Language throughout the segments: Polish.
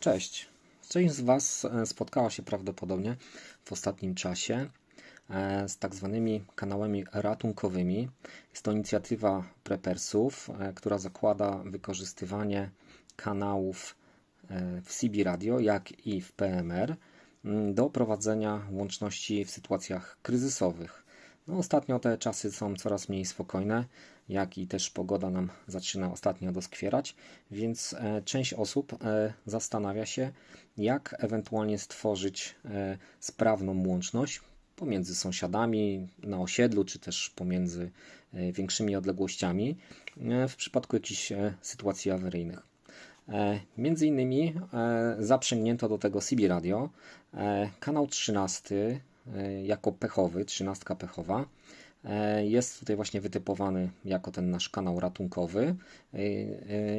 Cześć. Część z Was e, spotkała się prawdopodobnie w ostatnim czasie e, z tak zwanymi kanałami ratunkowymi. Jest to inicjatywa prepersów, e, która zakłada wykorzystywanie kanałów w CB Radio, jak i w PMR do prowadzenia łączności w sytuacjach kryzysowych. No, ostatnio te czasy są coraz mniej spokojne, jak i też pogoda nam zaczyna ostatnio doskwierać, więc e, część osób e, zastanawia się, jak ewentualnie stworzyć e, sprawną łączność pomiędzy sąsiadami na osiedlu, czy też pomiędzy większymi odległościami w przypadku jakichś sytuacji awaryjnych. Między innymi zaprzęgnięto do tego CB Radio kanał 13 jako pechowy, 13 pechowa jest tutaj właśnie wytypowany jako ten nasz kanał ratunkowy e, e,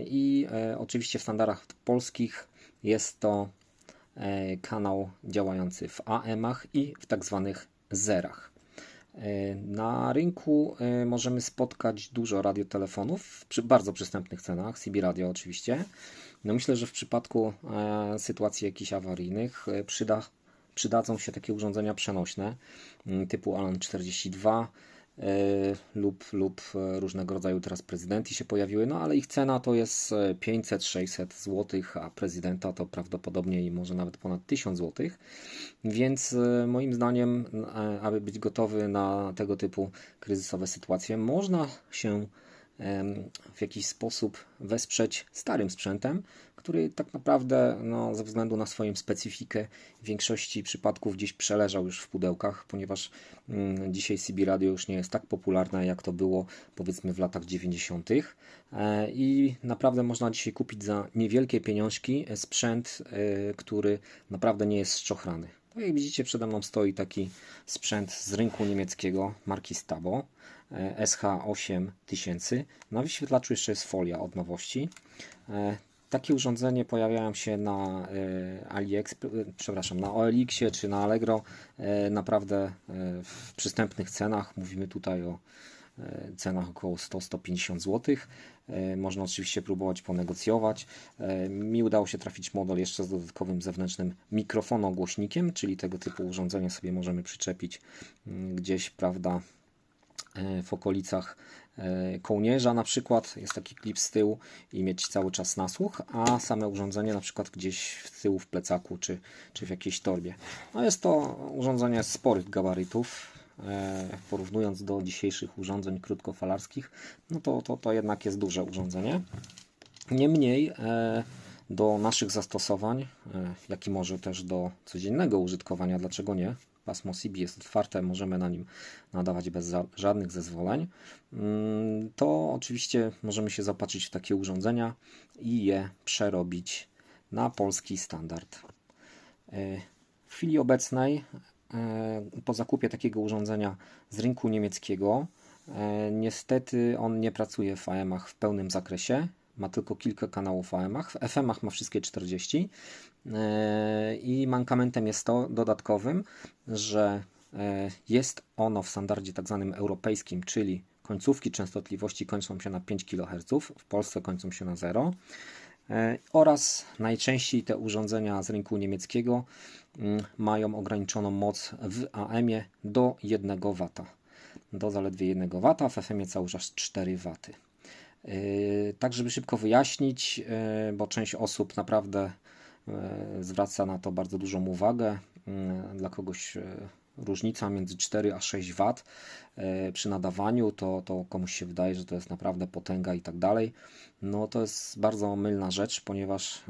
i oczywiście w standardach polskich jest to kanał działający w AM-ach i w tak zwanych zerach. Na rynku możemy spotkać dużo radiotelefonów przy bardzo przystępnych cenach, CB Radio oczywiście. No myślę, że w przypadku sytuacji jakichś awaryjnych przyda, przydadzą się takie urządzenia przenośne typu Alan 42 E, lub, lub e, różnego rodzaju teraz prezydenty się pojawiły, no ale ich cena to jest 500-600 e, zł, a prezydenta to prawdopodobnie i może nawet ponad 1000 zł. Więc moim zdaniem, aby być gotowy na tego typu kryzysowe sytuacje, można się w jakiś sposób wesprzeć starym sprzętem, który tak naprawdę no, ze względu na swoją specyfikę w większości przypadków gdzieś przeleżał już w pudełkach, ponieważ mm, dzisiaj CB Radio już nie jest tak popularne jak to było powiedzmy w latach 90. E, i naprawdę można dzisiaj kupić za niewielkie pieniążki sprzęt, e, który naprawdę nie jest szczochrany. Tak jak widzicie przede mną stoi taki sprzęt z rynku niemieckiego marki Stabo. E, SH8000. Na wyświetlaczu jeszcze jest folia od nowości. E, takie urządzenie pojawiają się na e, AliExpress, przepraszam, na OLX-ie czy na Allegro naprawdę w przystępnych cenach. Mówimy tutaj o cenach około 100-150 zł. Można oczywiście próbować ponegocjować. Mi udało się trafić model jeszcze z dodatkowym zewnętrznym mikrofonogłośnikiem, czyli tego typu urządzenie sobie możemy przyczepić mm, gdzieś, prawda, w okolicach e, kołnierza na przykład, jest taki klip z tyłu i mieć cały czas nasłuch, a same urządzenie na przykład gdzieś w tyłu w plecaku czy, czy w jakiejś torbie. No jest to urządzenie sporych gabarytów, e, porównując do dzisiejszych urządzeń krótkofalarskich, no to, to, to jednak jest duże urządzenie. Niemniej do naszych zastosowań, jak i może też do codziennego użytkowania, dlaczego nie, pasmo CB jest otwarte, możemy na nim nadawać bez żadnych zezwoleń, mm, to oczywiście możemy się zapatrzyć w takie urządzenia i je przerobić na polski standard. E, w chwili obecnej, e, po zakupie takiego urządzenia z rynku niemieckiego, e, niestety on nie pracuje w AM-ach w pełnym zakresie. Ma tylko kilka kanałów w AM-ach, w FM-ach ma wszystkie 40 e, i mankamentem jest to dodatkowym, że e, jest ono w standardzie tak zwanym europejskim, czyli końcówki częstotliwości kończą się na 5 kHz, w Polsce kończą się na 0 e, oraz najczęściej te urządzenia z rynku niemieckiego mają ograniczoną moc w AM-ie do 1 W, do zaledwie 1 W, w FM-ie cały czas 4 W. Yy, tak, żeby szybko wyjaśnić, yy, bo część osób naprawdę yy, zwraca na to bardzo dużą uwagę. Dla kogoś różnica między 4 a 6 W przy nadawaniu, to, to komuś się wydaje, że to jest naprawdę potęga i tak dalej. No to jest bardzo mylna rzecz, ponieważ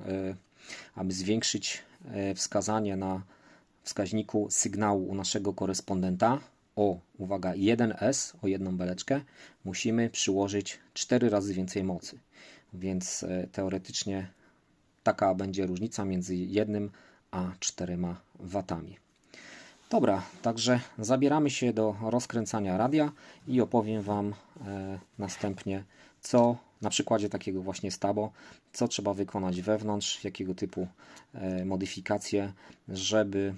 aby zwiększyć wskazanie na wskaźniku sygnału u naszego korespondenta, o, uwaga, 1S, o jedną beleczkę, musimy przyłożyć 4 razy więcej mocy. Więc e, teoretycznie taka będzie różnica między 1 a 4 watami. Dobra, także zabieramy się do rozkręcania radia i opowiem Wam e, następnie, co na przykładzie takiego właśnie stabo, co trzeba wykonać wewnątrz, jakiego typu e, modyfikacje, żeby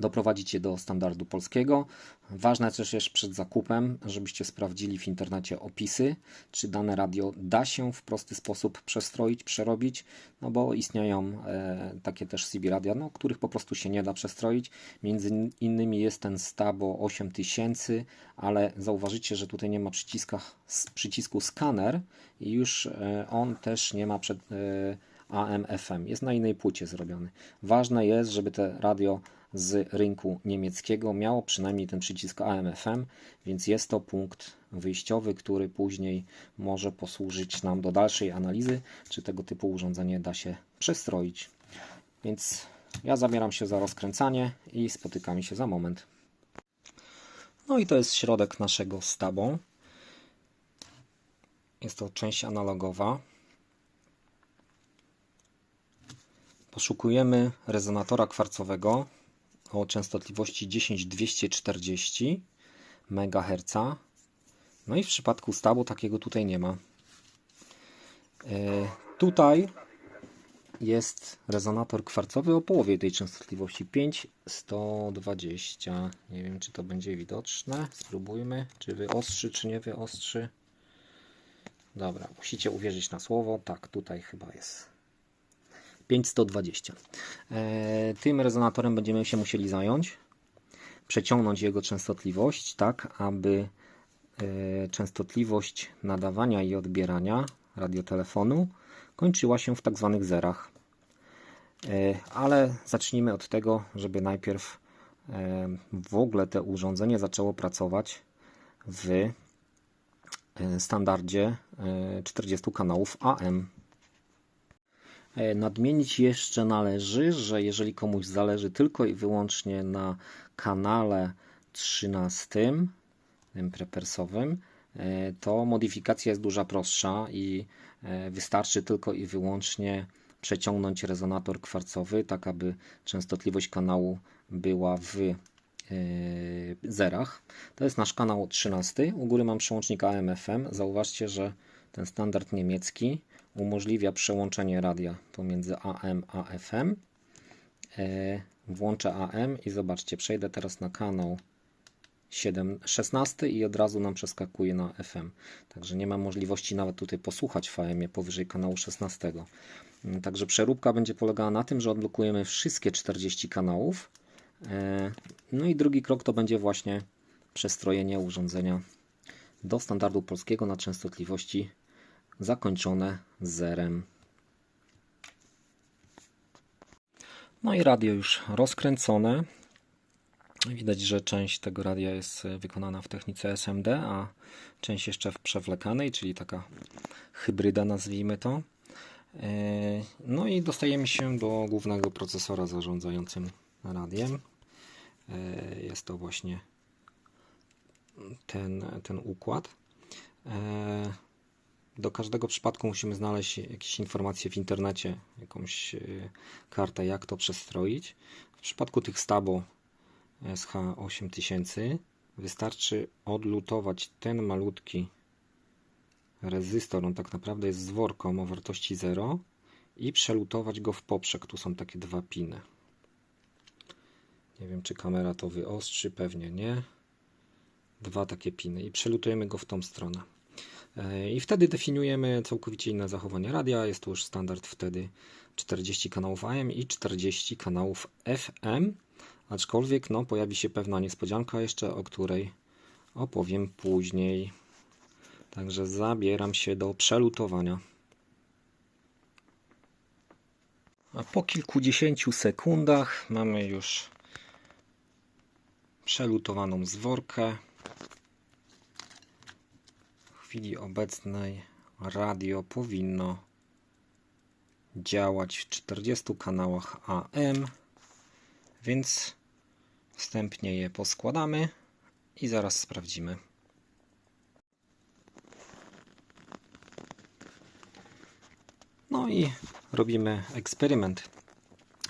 doprowadzić je do standardu polskiego. Ważne też jest przed zakupem, żebyście sprawdzili w internecie opisy, czy dane radio da się w prosty sposób przestroić, przerobić, no bo istnieją e, takie też CB radia, no, których po prostu się nie da przestroić. Między innymi jest ten Stabo 8000, ale zauważycie, że tutaj nie ma przycisku skaner i już e, on też nie ma przed, e, AM, FM. Jest na innej płycie zrobiony. Ważne jest, żeby te radio z rynku niemieckiego miało przynajmniej ten przycisk AM/FM, więc jest to punkt wyjściowy, który później może posłużyć nam do dalszej analizy, czy tego typu urządzenie da się przestroić. Więc ja zabieram się za rozkręcanie i spotykamy się za moment. No i to jest środek naszego stabu. Jest to część analogowa. Poszukujemy rezonatora kwarcowego o częstotliwości 10240 MHz. No i w przypadku stabu takiego tutaj nie ma. E, tutaj jest rezonator kwarcowy o połowie tej częstotliwości 5120. Nie wiem, czy to będzie widoczne. Spróbujmy, czy wyostrzy, czy nie wyostrzy. Dobra, musicie uwierzyć na słowo. Tak, tutaj chyba jest. 5120. E, tym rezonatorem będziemy się musieli zająć, przeciągnąć jego częstotliwość, tak aby e, częstotliwość nadawania i odbierania radiotelefonu kończyła się w tak zwanych zerach. E, ale zacznijmy od tego, żeby najpierw w ogóle to urządzenie zaczęło pracować w standardzie 40 kanałów AM. E, nadmienić jeszcze należy, że jeżeli komuś zależy tylko i wyłącznie na kanale 13, tym prepersowym, e, to modyfikacja jest duża prostsza i e, wystarczy tylko i wyłącznie przeciągnąć rezonator kwarcowy, tak aby częstotliwość kanału była w zerach. To jest nasz kanał 13. U góry mam przełącznik AM/FM. Zauważcie, że ten standard niemiecki umożliwia przełączenie radia pomiędzy AM a FM. E, włączę AM i zobaczcie, przejdę teraz na kanał 7, 16 i od razu nam przeskakuje na FM. Także nie ma możliwości nawet tutaj posłuchać w AM powyżej kanału 16. Mm, także przeróbka będzie polegała na tym, że odblokujemy wszystkie 40 kanałów. E, no i drugi krok to będzie właśnie przestrojenie urządzenia do standardu polskiego na częstotliwości zakończone zerem. No i radio już rozkręcone. Widać, że część tego radia jest wykonana w technice SMD, a część jeszcze w przewlekanej, czyli taka hybryda, nazwijmy to. E, no i dostajemy się do głównego procesora zarządzającym radiem. E, jest to właśnie ten, ten układ. E, do każdego przypadku musimy znaleźć jakieś informacje w internecie, jakąś e, kartę, jak to przestroić. W przypadku tych Stabo SH8000 wystarczy odlutować ten malutki rezystor, on tak naprawdę jest z worką o wartości 0 i przelutować go w poprzek. Tu są takie dwa piny. Nie wiem, czy kamera to wyostrzy, pewnie nie. Dwa takie piny i przelutujemy go w tą stronę. E, I wtedy definiujemy całkowicie inne zachowanie radia. Jest to już standard wtedy 40 kanałów AM i 40 kanałów FM. Aczkolwiek no, pojawi się pewna niespodzianka jeszcze, o której opowiem później. Także zabieram się do przelutowania. A po kilkudziesięciu sekundach mamy już przelutowaną zworkę chwili obecnej radio powinno działać w 40 kanałach AM, więc wstępnie je poskładamy i zaraz sprawdzimy. No i robimy eksperyment.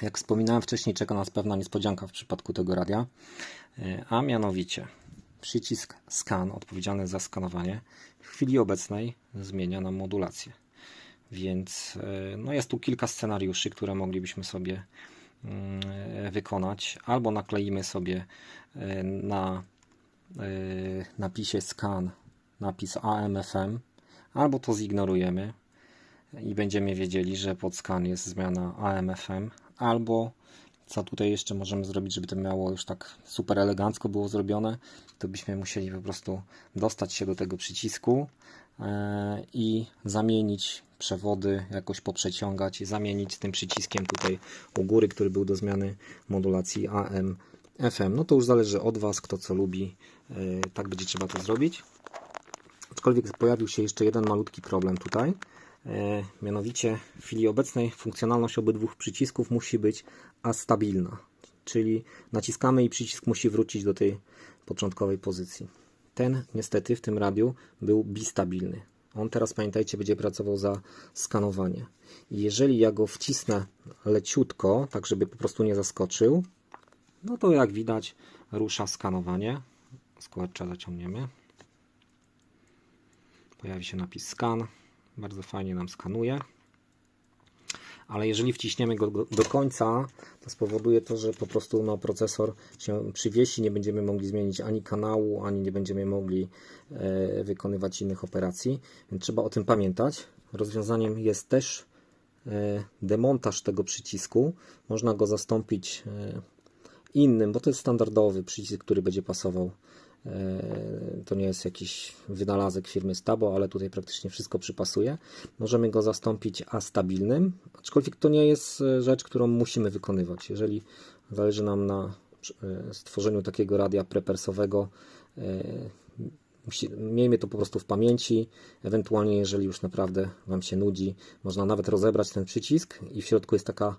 Jak wspominałem wcześniej, czeka nas pewna niespodzianka w przypadku tego radia, e, a mianowicie Przycisk Scan, odpowiedzialny za skanowanie, w chwili obecnej zmienia nam modulację. Więc e, no jest tu kilka scenariuszy, które moglibyśmy sobie mm, wykonać. Albo nakleimy sobie e, na e, napisie scan napis AMFM, albo to zignorujemy i będziemy wiedzieli, że pod scan jest zmiana AMFM, albo co tutaj jeszcze możemy zrobić, żeby to miało już tak super elegancko było zrobione, to byśmy musieli po prostu dostać się do tego przycisku e, i zamienić przewody, jakoś poprzeciągać, zamienić tym przyciskiem tutaj u góry, który był do zmiany modulacji AM, FM. No to już zależy od Was, kto co lubi, e, tak będzie trzeba to zrobić. Aczkolwiek pojawił się jeszcze jeden malutki problem tutaj. E, mianowicie w chwili obecnej funkcjonalność obydwu przycisków musi być astabilna, czyli naciskamy i przycisk musi wrócić do tej początkowej pozycji. Ten niestety w tym radiu był bistabilny. On teraz pamiętajcie będzie pracował za skanowanie. I jeżeli ja go wcisnę leciutko, tak żeby po prostu nie zaskoczył, no to jak widać rusza skanowanie. Składcza zaciągniemy. Pojawi się napis scan bardzo fajnie nam skanuje. Ale jeżeli wciśniemy go do końca, to spowoduje to, że po prostu no, procesor się przywiesi, nie będziemy mogli zmienić ani kanału, ani nie będziemy mogli e, wykonywać innych operacji. Więc trzeba o tym pamiętać. Rozwiązaniem jest też e, demontaż tego przycisku. Można go zastąpić e, innym, bo to jest standardowy przycisk, który będzie pasował to nie jest jakiś wynalazek firmy Stabo, ale tutaj praktycznie wszystko przypasuje. Możemy go zastąpić A stabilnym, aczkolwiek to nie jest e, rzecz, którą musimy wykonywać. Jeżeli zależy nam na e, stworzeniu takiego radia prepersowego, miejmy to po prostu w pamięci. Ewentualnie, jeżeli już naprawdę Wam się nudzi, można nawet rozebrać ten przycisk i w środku jest taka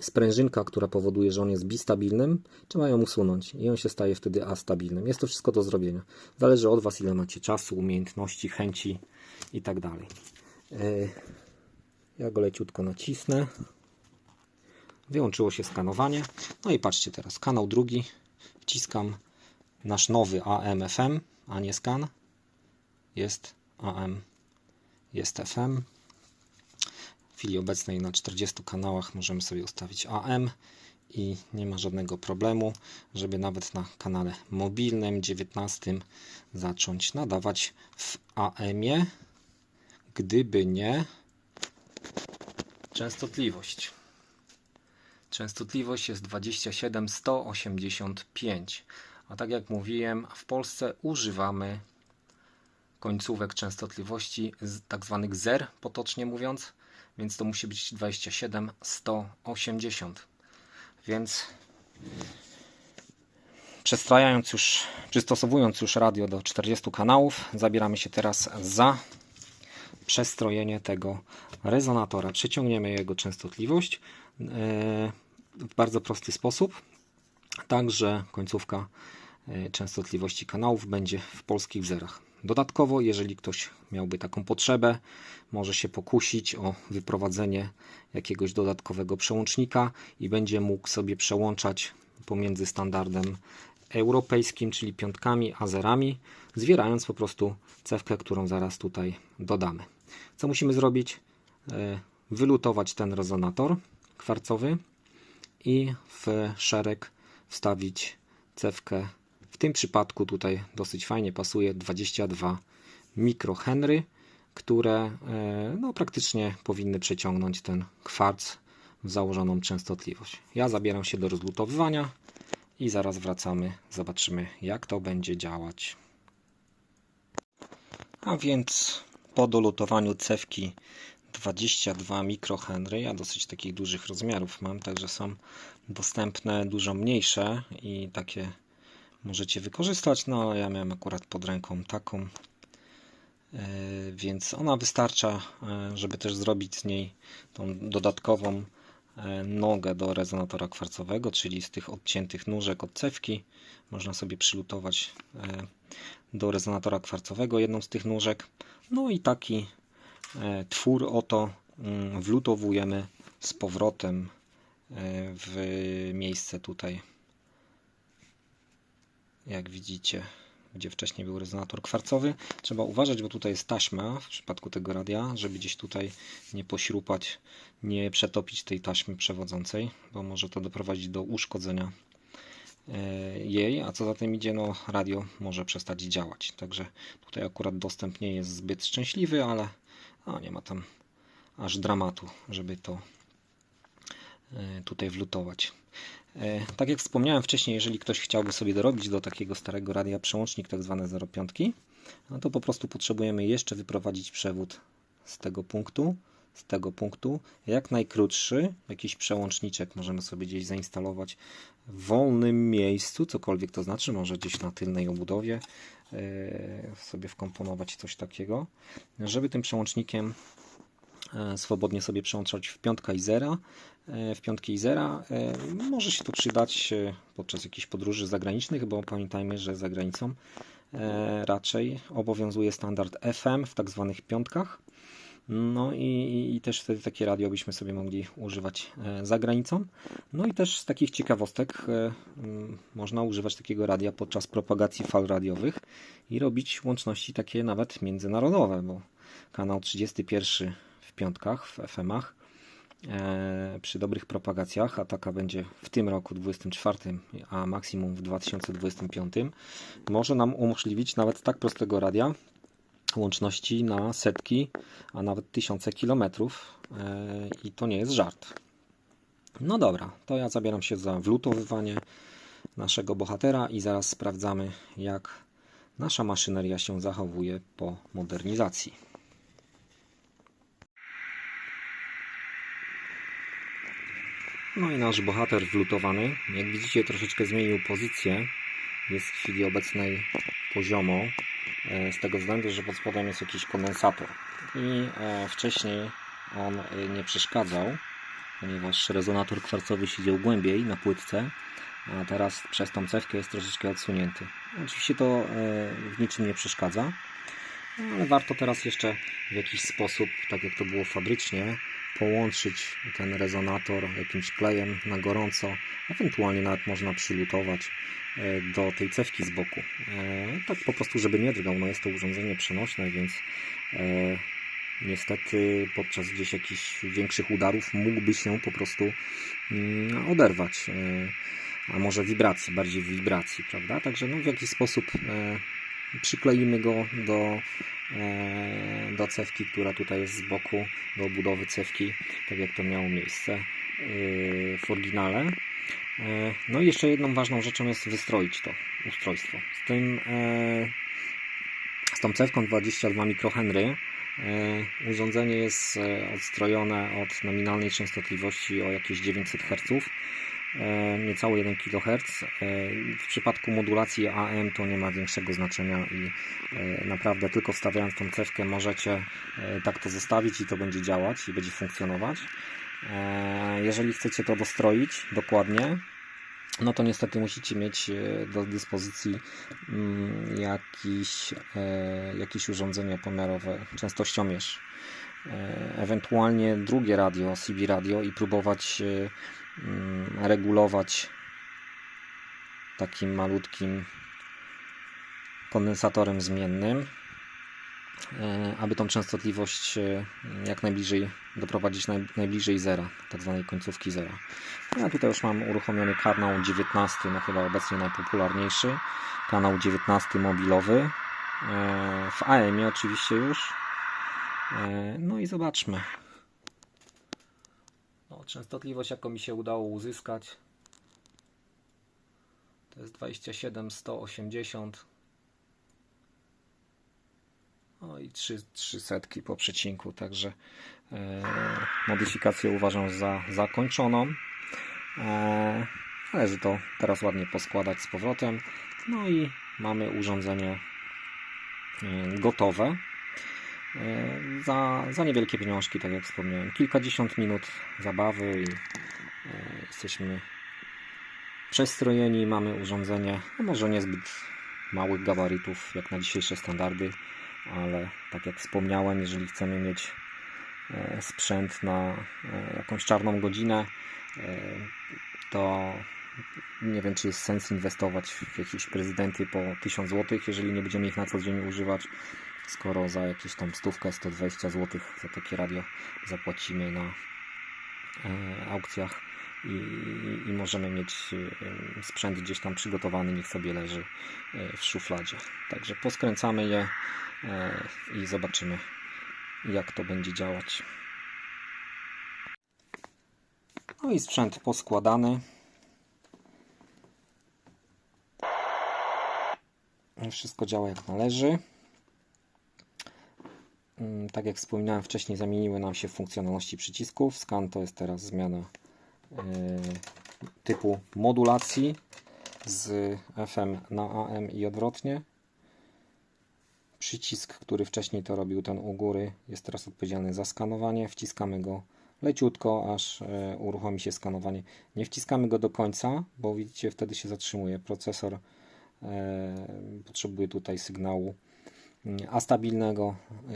sprężynka, która powoduje, że on jest bistabilnym, trzeba ją usunąć i on się staje wtedy astabilnym. Jest to wszystko do zrobienia. Zależy od Was, ile macie czasu, umiejętności, chęci i tak dalej. E, ja go leciutko nacisnę. Wyłączyło się skanowanie. No i patrzcie teraz, kanał drugi. Wciskam nasz nowy AM-FM, a nie scan. Jest AM, jest FM chwili obecnej na 40 kanałach możemy sobie ustawić AM i nie ma żadnego problemu, żeby nawet na kanale mobilnym 19 zacząć nadawać w AM-ie, gdyby nie częstotliwość. Częstotliwość jest 27185, a tak jak mówiłem, w Polsce używamy końcówek częstotliwości tak zwanych zer, potocznie mówiąc, więc to musi być 27 180 więc przestrajając już, przystosowując już radio do 40 kanałów zabieramy się teraz za przestrojenie tego rezonatora. Przeciągniemy jego częstotliwość e, w bardzo prosty sposób. Tak, że końcówka e, częstotliwości kanałów będzie w polskich zerach Dodatkowo, jeżeli ktoś miałby taką potrzebę, może się pokusić o wyprowadzenie jakiegoś dodatkowego przełącznika i będzie mógł sobie przełączać pomiędzy standardem europejskim, czyli piątkami a zerami, zwierając po prostu cewkę, którą zaraz tutaj dodamy. Co musimy zrobić? E, wylutować ten rezonator kwarcowy i w szereg wstawić cewkę tym przypadku tutaj dosyć fajnie pasuje 22 mikrohenry, które e, no, praktycznie powinny przeciągnąć ten kwarc w założoną częstotliwość. Ja zabieram się do rozlutowywania i zaraz wracamy, zobaczymy jak to będzie działać. A więc po dolutowaniu cewki 22 mikrohenry, ja dosyć takich dużych rozmiarów mam, także są dostępne dużo mniejsze i takie możecie wykorzystać. No, ja miałem akurat pod ręką taką, e, więc ona wystarcza, e, żeby też zrobić z niej tą dodatkową e, nogę do rezonatora kwarcowego, czyli z tych odciętych nóżek od cewki można sobie przylutować do rezonatora kwarcowego jedną z tych nóżek. No i taki twór oto mm, wlutowujemy z powrotem w miejsce tutaj jak widzicie gdzie wcześniej był rezonator kwarcowy. Trzeba uważać, bo tutaj jest taśma w przypadku tego radia, żeby gdzieś tutaj nie pośrupać, nie przetopić tej taśmy przewodzącej, bo może to doprowadzić do uszkodzenia e, jej, a co za tym idzie, no radio może przestać działać. Także tutaj akurat dostęp nie jest zbyt szczęśliwy, ale no, nie ma tam aż dramatu, żeby to e, tutaj wlutować. E, tak jak wspomniałem wcześniej, jeżeli ktoś chciałby sobie dorobić do takiego starego radia przełącznik tak zwane 05, no to po prostu potrzebujemy jeszcze wyprowadzić przewód z tego punktu, z tego punktu, jak najkrótszy, jakiś przełączniczek możemy sobie gdzieś zainstalować w wolnym miejscu, cokolwiek to znaczy, może gdzieś na tylnej obudowie e, sobie wkomponować coś takiego, żeby tym przełącznikiem swobodnie sobie przełączać w piątka i zera, w piątki i zera. Może się to przydać podczas jakichś podróży zagranicznych, bo pamiętajmy, że za granicą e, raczej obowiązuje standard FM w tak zwanych piątkach. No i, i, też wtedy takie radio byśmy sobie mogli używać e, za granicą. No i też z takich ciekawostek e, można używać takiego radia podczas propagacji fal radiowych i robić łączności takie nawet międzynarodowe, bo kanał 31 w piątkach w FM-ach E, przy dobrych propagacjach, a taka będzie w tym roku 24, a maksimum w 2025, może nam umożliwić nawet tak prostego radia łączności na setki, a nawet tysiące kilometrów e, i to nie jest żart. No dobra, to ja zabieram się za wlutowywanie naszego bohatera i zaraz sprawdzamy jak nasza maszyneria się zachowuje po modernizacji. No i nasz bohater wlutowany, jak widzicie troszeczkę zmienił pozycję. Jest w chwili obecnej poziomo, e, z tego względu, że pod spodem jest jakiś kondensator. I e, wcześniej on e, nie przeszkadzał, ponieważ rezonator kwarcowy siedział głębiej na płytce, a teraz przez tą cewkę jest troszeczkę odsunięty. Oczywiście to w niczym nie przeszkadza, ale warto teraz jeszcze w jakiś sposób, tak jak to było fabrycznie, połączyć ten rezonator jakimś klejem na gorąco, ewentualnie nawet można przylutować e, do tej cewki z boku. E, tak po prostu, żeby nie drgał. No jest to urządzenie przenośne, więc e, niestety podczas gdzieś jakichś większych udarów mógłby się po prostu mm, oderwać. A może wibracji, bardziej wibracji, prawda? Także no, w jakiś sposób przykleimy go do do cewki, która tutaj jest z boku, do budowy cewki, tak jak to miało miejsce e, w oryginale. E, no i jeszcze jedną ważną rzeczą jest wystroić to ustrojstwo. Z tym z tą cewką 22 mikrohenry urządzenie jest odstrojone od nominalnej częstotliwości o jakieś 900 Hz E, niecałe 1 kHz. E, w przypadku modulacji AM to nie ma większego znaczenia i e, naprawdę tylko wstawiając tą cewkę możecie tak to zostawić i to będzie działać i będzie funkcjonować. Jeżeli chcecie to dostroić dokładnie, no to niestety musicie mieć do dyspozycji mm, jakiś, jakieś urządzenie pomiarowe, częstościomierz, ewentualnie drugie radio, CB radio i próbować regulować takim malutkim kondensatorem zmiennym, e, aby tą częstotliwość e, jak najbliżej doprowadzić najbliżej zera, tak zwanej końcówki zera. Ja tutaj już mam uruchomiony kanał 19, no chyba obecnie najpopularniejszy, kanał 19 mobilowy, e, w AM oczywiście już. No i zobaczmy. Częstotliwość, jaką mi się udało uzyskać, to jest 27 180. No i 3, 3 setki po przecinku, także e, modyfikację uważam za zakończoną. E, należy to teraz ładnie poskładać z powrotem. No i mamy urządzenie e, gotowe. E, za, za niewielkie pieniążki, tak jak wspomniałem. Kilkadziesiąt minut zabawy i e, jesteśmy przestrojeni, mamy urządzenie, no może niezbyt małych gabarytów jak na dzisiejsze standardy, ale tak jak wspomniałem, jeżeli chcemy mieć e, sprzęt na jakąś czarną godzinę, to nie wiem, czy jest sens inwestować w jakieś prezydenty po 1000 zł, jeżeli nie będziemy ich na co dzień używać, skoro za jakieś tam stówkę, 120 zł za takie radio zapłacimy na e, aukcjach i, i możemy mieć e, sprzęt gdzieś tam przygotowany, niech sobie leży e, w szufladzie. Także poskręcamy je i zobaczymy, jak to będzie działać. No i sprzęt poskładany. Wszystko działa jak należy. Mm, Tak jak wspominałem wcześniej, zamieniły nam się funkcjonalności przycisków. Scan to jest teraz zmiana yy, typu modulacji z FM na AM i odwrotnie. Przycisk, który wcześniej to robił ten u góry, jest teraz odpowiedzialny za skanowanie. Wciskamy go leciutko, aż e, uruchomi się skanowanie. Nie wciskamy go do końca, bo widzicie, wtedy się zatrzymuje. Procesor e, potrzebuje tutaj sygnału mm, astabilnego e,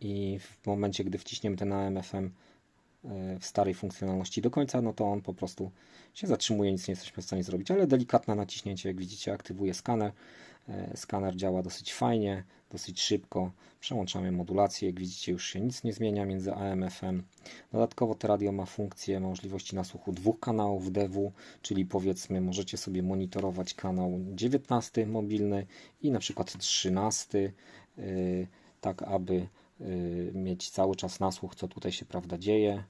i w momencie, gdy wciśniemy ten AM/FM e, w starej funkcjonalności do końca, no to on po prostu się zatrzymuje, nic nie jesteśmy w stanie zrobić, ale delikatne naciśnięcie, jak widzicie, aktywuje skaner. E, Skaner działa dosyć fajnie, dosyć szybko. Przełączamy modulację, jak widzicie, już się nic nie zmienia między AM FM. Dodatkowo to radio ma funkcję możliwości nasłuchu dwóch kanałów DW, czyli powiedzmy, możecie sobie monitorować kanał 19 mobilny i na przykład 13, yy, tak aby yy, mieć cały czas nasłuch, co tutaj się prawda dzieje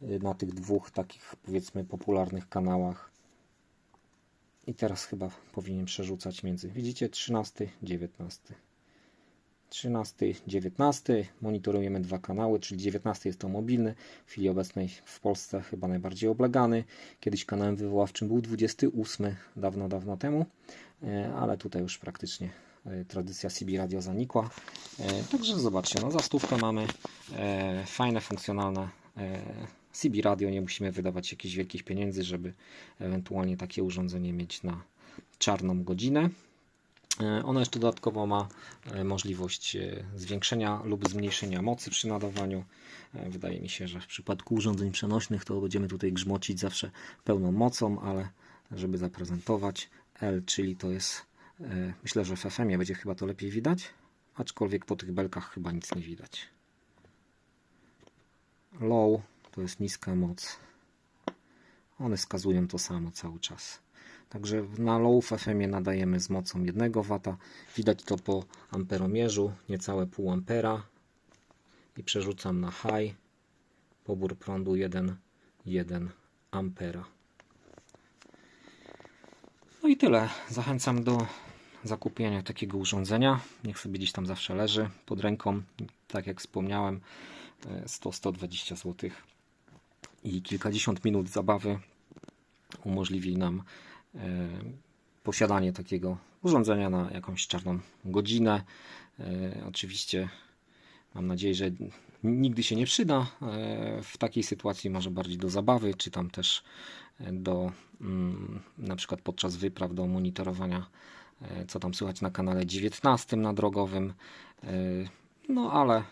na tych dwóch takich powiedzmy popularnych kanałach. I teraz chyba powinien przerzucać między, widzicie, 13, 19. 13, 19. Monitorujemy dwa kanały, czyli 19 jest to mobilny, w chwili obecnej w Polsce chyba najbardziej oblegany. Kiedyś kanałem wywoławczym był 28, dawno, dawno temu, e, ale tutaj już praktycznie e, tradycja CB Radio zanikła. E, Także zobaczcie, no za stówkę mamy fajne, funkcjonalne CB Radio, nie musimy wydawać jakichś wielkich pieniędzy, żeby ewentualnie takie urządzenie mieć na czarną godzinę. E, Ono jeszcze dodatkowo ma e, możliwość e, zwiększenia lub zmniejszenia mocy przy nadawaniu. Wydaje mi się, że w przypadku urządzeń przenośnych to będziemy tutaj grzmocić zawsze pełną mocą, ale żeby zaprezentować L, czyli to jest, myślę, że w FM-ie będzie chyba to lepiej widać, aczkolwiek po tych belkach chyba nic nie widać. Low to jest niska moc. One wskazują to samo cały czas. Także na low FM nadajemy z mocą 1 W. Widać to po amperomierzu, niecałe pół ampera. I przerzucam na high. Pobór prądu 1,1 ampera. No i tyle. Zachęcam do zakupienia takiego urządzenia. Niech sobie gdzieś tam zawsze leży pod ręką. Tak jak wspomniałem, 100-120 zł i kilkadziesiąt minut zabawy umożliwi nam e, posiadanie takiego urządzenia na jakąś czarną godzinę. E, oczywiście mam nadzieję, że nigdy się nie przyda e, w takiej sytuacji, może bardziej do zabawy, czy tam też do mm, na przykład podczas wypraw do monitorowania, co tam słychać na kanale 19 na drogowym. No ale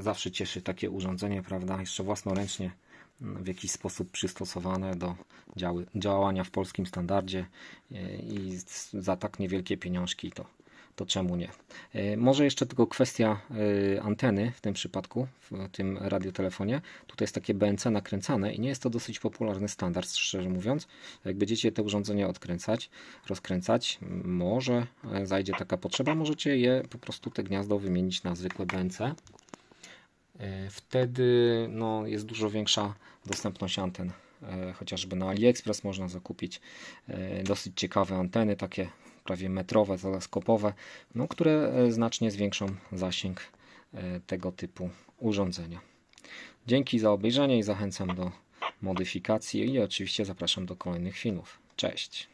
zawsze cieszy takie urządzenie, prawda? Jeszcze własnoręcznie mm, w jakiś sposób przystosowane do działy, działania w polskim standardzie e, i za tak niewielkie pieniążki to, to czemu nie? E, Może jeszcze tylko kwestia e, anteny w tym przypadku, w tym radiotelefonie. Tutaj jest takie BNC nakręcane i nie jest to dosyć popularny standard, szczerze mówiąc. Jak będziecie te urządzenia odkręcać, rozkręcać, może zajdzie taka potrzeba, możecie je po prostu te gniazdo wymienić na zwykłe BNC. E, Wtedy no, jest dużo większa dostępność anten. E, Chociażby na AliExpress można zakupić e, dosyć ciekawe anteny, takie prawie metrowe, teleskopowe, no, które znacznie zwiększą zasięg tego typu urządzenia. Dzięki za obejrzenie i zachęcam do modyfikacji i oczywiście zapraszam do kolejnych filmów. Cześć!